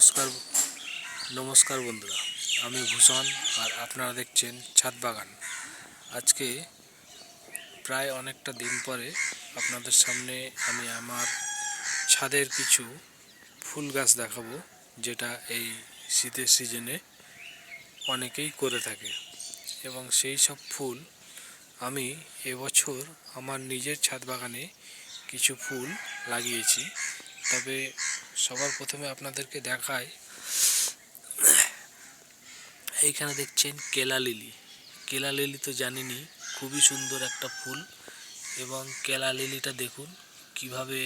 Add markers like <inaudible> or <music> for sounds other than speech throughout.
নমস্কার নমস্কার বন্ধুরা। আমি ভূষণ আর আপনারা দেখছেন ছাদ বাগান। আজকে প্রায় অনেকটা দিন পরে আপনাদের সামনে আমি আমার ছাদের কিছু ফুল গাছ দেখাবো, যেটা এই শীতের সিজনে অনেকেই করে থাকে। এবং সেই সব ফুল আমি এবছর আমার নিজের ছাদ বাগানে কিছু ফুল লাগিয়েছি। তবে সবার প্রথমে আপনাদেরকে দেখাই। এইখানে দেখছেন কেলা লিলি। কেলা লিলি তো জানেনি খুবই সুন্দর একটা ফুল এবং কেলা লিলিটা দেখুন, কীভাবে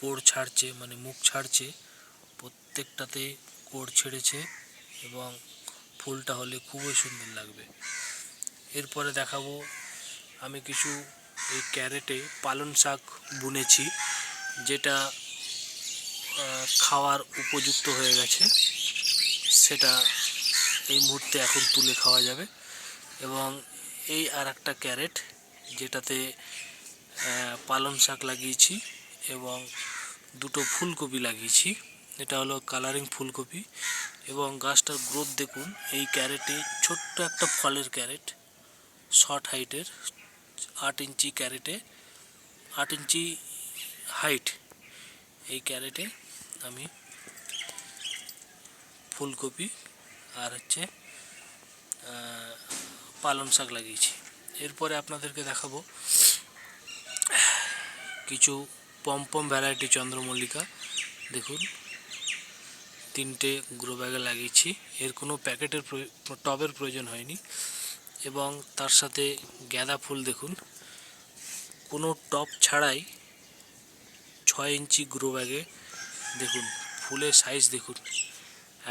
কোড় ছাড়ছে মানে মুখ ছাড়ছে, প্রত্যেকটাতে কোড় ছেড়েছে এবং ফুলটা হলে খুবই সুন্দর লাগবে। এরপরে দেখাবো, আমি কিছু এই ক্যারেটে পালন শাক বুনেছি, যেটা খাওয়ার উপযুক্ত হয়ে গেছে। সেটা এই মুহূর্তে এখন তুলে খাওয়া যাবে। এবং এই আর একটা ক্যারেট, যেটাতে পালং শাক লাগিয়েছি এবং দুটো ফুলকপি লাগিয়েছি। এটা হলো কালারিং ফুলকপি। এবং গাছটার গ্রোথ দেখুন, এই ক্যারেটে ছোট্ট একটা ফলের ক্যারেট, শর্ট হাইটের, আট ইঞ্চি ক্যারেটে, আট ইঞ্চি হাইট এই ক্যারেটে আমি ফুলকপি আর হচ্ছে পালং শাক লাগিয়েছি। এরপরে আপনাদেরকে দেখাবো কিছু পমপম ভ্যারাইটি চন্দ্রমল্লিকা। দেখুন, তিনটে গ্রো ব্যাগে লাগিয়েছি। এর কোনো প্যাকেটের টবের প্রয়োজন হয়নি। এবং তার সাথে গাঁদা ফুল দেখুন, কোনো টপ ছাড়াই ছয় ইঞ্চি গ্রো ব্যাগে দেখুন, ফুলের সাইজ দেখুন,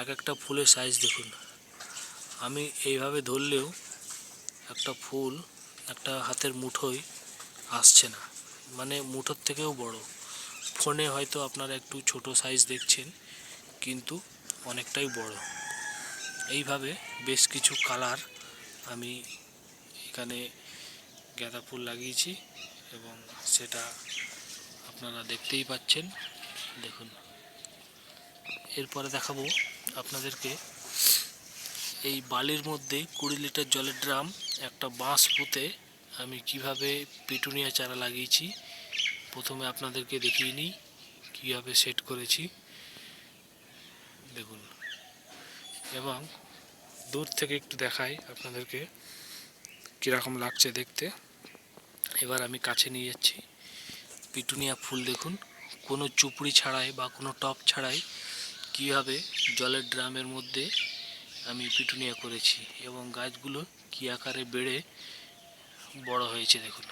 এক একটা ফুলের সাইজ দেখুন। আমি এইভাবে ধরলেও একটা ফুল একটা হাতের মুঠোয় আসছে না মানে মুঠোর থেকেও বড়। ফোনে হয়তো আপনারা একটু ছোট সাইজ দেখছেন, কিন্তু অনেকটাই বড়। এইভাবে বেশ কিছু কালার আমি এখানে গাঁদা ফুল লাগিয়েছি এবং সেটা আপনারা দেখতেই পাচ্ছেন। দেখুন। এরপরে দেখাবো আপনাদেরকে। এই বালির মধ্যে কুড়ি লিটার জলের ড্রাম, একটা বাঁশ পুঁতে আমি কীভাবে পিটুনিয়া চারা লাগিয়েছি, প্রথমে আপনাদেরকে দেখিয়ে নিই, কীভাবে সেট করেছি। দেখুন। এবং দূর থেকে একটু দেখাই আপনাদেরকে কীরকম লাগছে দেখতে। এবার আমি কাছে নিয়ে যাচ্ছি। পিটুনিয়া ফুল দেখুন। কোনো চুপড়ি ছাড়াই বা কোনো টপ ছাড়াই কীভাবে জলের ড্রামের মধ্যে আমি পিটুনিয়া করেছি এবং গাছগুলো কী আকারে বেড়ে বড় হয়েছে দেখুন।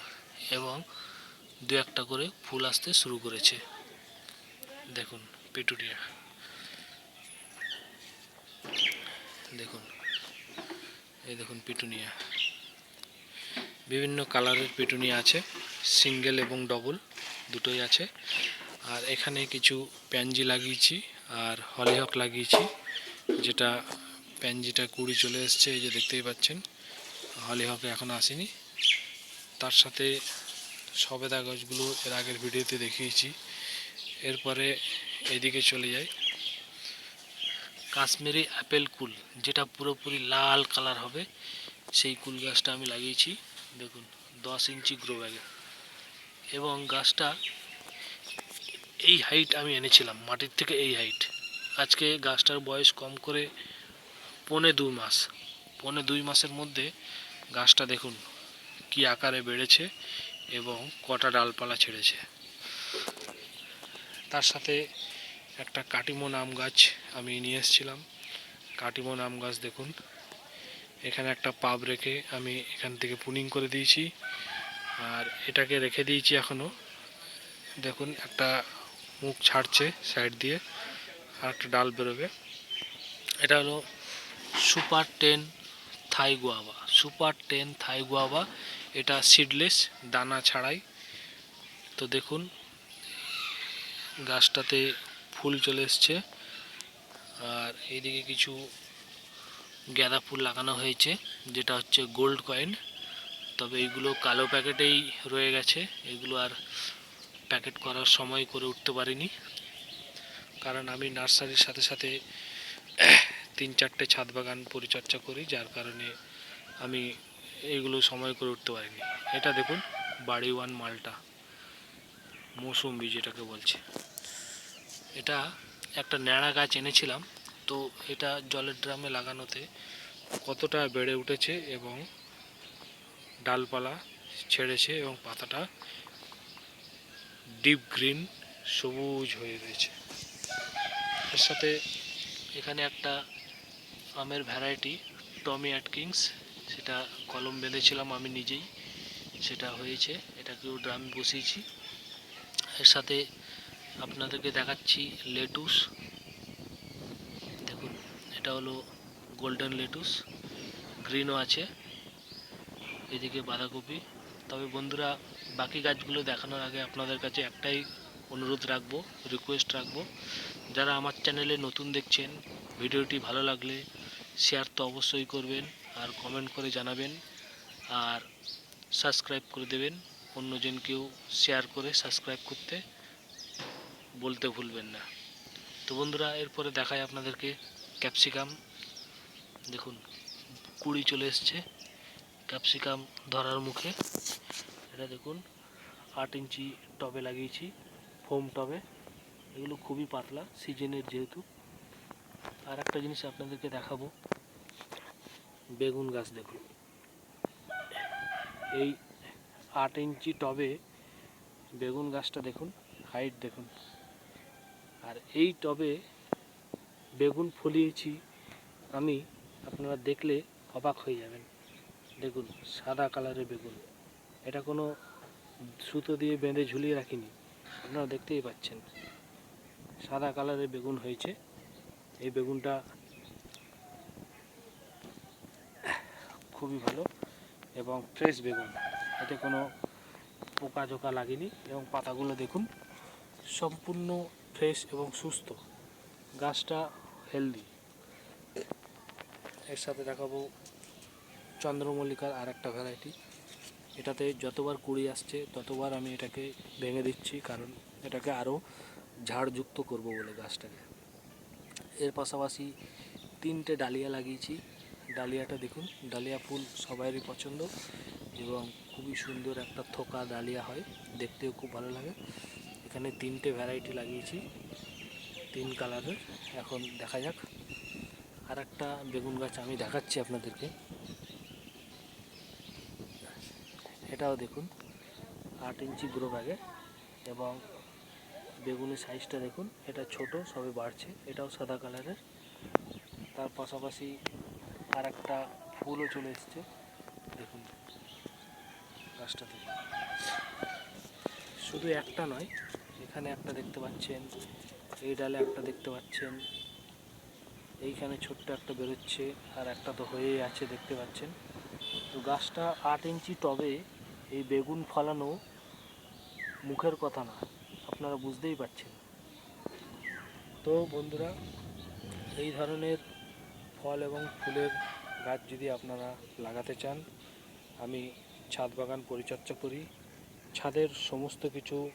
এবং দু একটা করে ফুল আসতে শুরু করেছে। দেখুন পিটুনিয়া। দেখুন, এই দেখুন পিটুনিয়া। বিভিন্ন কালারের পিটুনিয়া আছে, সিঙ্গেল এবং ডবল দুটোই আছে। আর এখানে কিছু প্যানজি লাগিয়েছি আর হলিহক লাগিয়েছি, যেটা প্যানজিটা কুড়ি চলে এসছে, এই যে দেখতেই পাচ্ছেন। হলিহকে এখন আসেনি। তার সাথে সবেদা গাছগুলো এর আগের ভিডিওতে দেখিয়েছি। এরপরে এদিকে চলে যাই। কাশ্মীরি অ্যাপেল কুল, যেটা পুরোপুরি লাল কালার হবে, সেই কুল গাছটা আমি লাগিয়েছি। দেখুন, দশ ইঞ্চি গ্রো ব্যাগে এবং গাছটা এই হাইট আমি এনেছিলাম, মাটির থেকে এই হাইট আজকে গাছটার বয়স কম করে পৌনে দুই মাস। পৌনে দুই মাসের মধ্যে গাছটা দেখুন কি আকারে বেড়েছে এবং কটা ডালপালা ছেড়েছে। তার সাথে একটা কাটিমন আম গাছ আমি নিয়ে এসেছিলাম। কাটিমন আম গাছ দেখুন, এখানে একটা পাব রেখে আমি এখান থেকে পুনিং করে দিয়েছি। আর এটাকে রেখে দিয়েছি এখনও দেখুন একটা মুখ ছাড়ছে সাইড দিয়ে, আর একটা ডাল বেরোবে। এটা হলো super ten Thai guava. Super ten Thai guava, এটা সিডলেস দানা ছাড়াই। তো দেখুন, গাছটাতে ফুল চলে এসছে। আর এইদিকে কিছু গাঁদা ফুল লাগানো হয়েছে, যেটা হচ্ছে গোল্ড কয়েন। তবে এইগুলো কালো প্যাকেটেই রয়ে গেছে। এগুলো আর প্যাকেট করার সময় করে উঠতে পারিনি। কারণ আমি নার্সারির সাথে সাথে <clears throat> তিন চারটে ছাদ বাগান পরিচর্যা করি, যার কারণে আমি এইগুলো সময় করে উঠতে পারিনি। এটা দেখুন, বাড়ি ওয়ান মালটা মৌসুম্বি যেটাকে বলছে। এটা একটা ন্যাড়া গাছ এনেছিলাম, তো এটা জলের ড্রামে লাগানোতে কতটা বেড়ে উঠেছে এবং ডালপালা ছেড়েছে এবং পাতাটা ডিপ গ্রিন, সবুজ হয়ে রয়েছে। এর সাথে এখানে একটা আমের ভ্যারাইটি, টমি অ্যাটকিংস, সেটা কলম বেঁধেছিলাম আমি নিজেই, সেটা হয়েছে, এটাকেও ড্রামে বসিয়েছি। এর সাথে আপনাদেরকে দেখাচ্ছি লেটুস। দেখুন, এটা হলো গোল্ডেন লেটুস, গ্রিনও আছে, এদিকে বাঁধাকপি। তবে বন্ধুরা বাকি গাছগুলো দেখানোর আগে আপনাদের কাছে একটাই অনুরোধ রাখব রিকোয়েস্ট রাখব। যারা আমার চ্যানেলে নতুন দেখছেন, ভিডিওটি ভালো লাগলে শেয়ার তো অবশ্যই করবেন আর কমেন্ট করে জানাবেন আর সাবস্ক্রাইব করে দেবেন। অন্যজনকেও শেয়ার করে সাবস্ক্রাইব করতে বলতে ভুলবেন না। তো বন্ধুরা, এরপরে দেখায় আপনাদেরকে ক্যাপসিকাম দেখুন, কুড়ি চলে এসছে। ক্যাপসিকাম ধরার মুখে। এটা দেখুন, আট ইঞ্চি টবে লাগিয়েছি ফোম টবে। এগুলো খুবই পাতলা, সিজনের যেহেতু। আর একটা জিনিস আপনাদেরকে দেখাবো, বেগুন গাছ দেখুন। এই আট ইঞ্চি টবে বেগুন গাছটা দেখুন হাইট দেখুন। আর এই টবে বেগুন ফলিয়েছি, আমি, আপনারা দেখলে অবাক হয়ে যাবেন। দেখুন, সাদা কালারের বেগুন। এটা কোনো সুতো দিয়ে বেঁধে ঝুলিয়ে রাখিনি। আপনারা দেখতেই পাচ্ছেন। সাদা কালারের বেগুন হয়েছে। এই বেগুনটা খুবই ভালো এবং ফ্রেশ বেগুন। এতে কোনো পোকা জোকা লাগেনি এবং পাতাগুলো দেখুন, সম্পূর্ণ ফ্রেশ এবং সুস্থ। গাছটা হেলদি। এর সাথে দেখাবো চন্দ্রমল্লিকার আর একটা ভ্যারাইটি। এটাতে যতবার কুড়ি আসছে, ততবার আমি এটাকে ভেঙে দিচ্ছি, কারণ এটাকে আরও ঝাড়যুক্ত করব বলে গাছটাকে। এর পাশাপাশি তিনটে ডালিয়া লাগিয়েছি। ডালিয়াটা দেখুন, ডালিয়া ফুল সবারই পছন্দ এবং খুবই সুন্দর একটা থোকা ডালিয়া হয়, দেখতেও খুব ভালো লাগে। এখানে তিনটে ভ্যারাইটি লাগিয়েছি, তিন কালারের এখন দেখা যাক। আর একটা বেগুন গাছ আমি দেখাচ্ছি আপনাদেরকে। এটাও দেখুন। আট ইঞ্চি গ্রো ব্যাগে এবং বেগুনের সাইজটা দেখুন, এটা ছোট, সবে বাড়ছে, এটাও সাদা কালারের তার পাশাপাশি আর একটা ফুলও চলে এসছে, দেখুন গাছটাতে শুধু একটা নয়, এখানে একটা দেখতে পাচ্ছেন, এই ডালে একটা দেখতে পাচ্ছেন, এইখানে ছোট্ট একটা বেরোচ্ছে, আর একটা তো হয়েই আছে, দেখতে পাচ্ছেন। তো গাছটা আট ইঞ্চি টবে এই বেগুন ফলানো মুখের কথা না, আপনারা বুঝতেই পারছেন। তো বন্ধুরা, এই ধরনের ফল এবং ফুলের গাছ যদি আপনারা লাগাতে চান, আমি ছাদ বাগান পরিচর্যা করি। ছাদের সমস্ত কিছু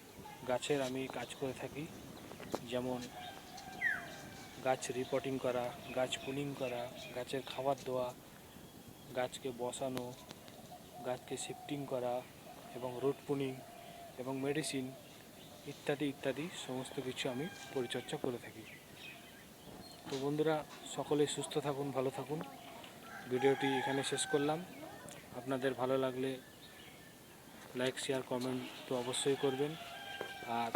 গাছের আমি কাজ করে থাকি। যেমন গাছ রিপোর্টিং করা, গাছ পুনিং করা, গাছের খাবার দেওয়া গাছকে বসানো গাছকে শিফটিং করা এবং রুট পুনিং এবং মেডিসিন ইত্যাদি ইত্যাদি সমস্ত কিছু আমি পরিচর্যা করে থাকি। তো বন্ধুরা, সকলে সুস্থ থাকুন, ভালো থাকুন। ভিডিওটি এখানে শেষ করলাম। আপনাদের ভালো লাগলে লাইক, শেয়ার, কমেন্ট তো অবশ্যই করবেন। আর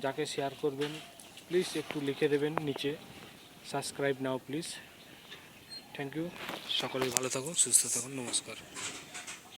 যাকে শেয়ার করবেন, প্লিজ একটু লিখে দেবেন নিচে, subscribe now please. Thank you. সকলে ভালো থাকুন, সুস্থ থাকুন। নমস্কার।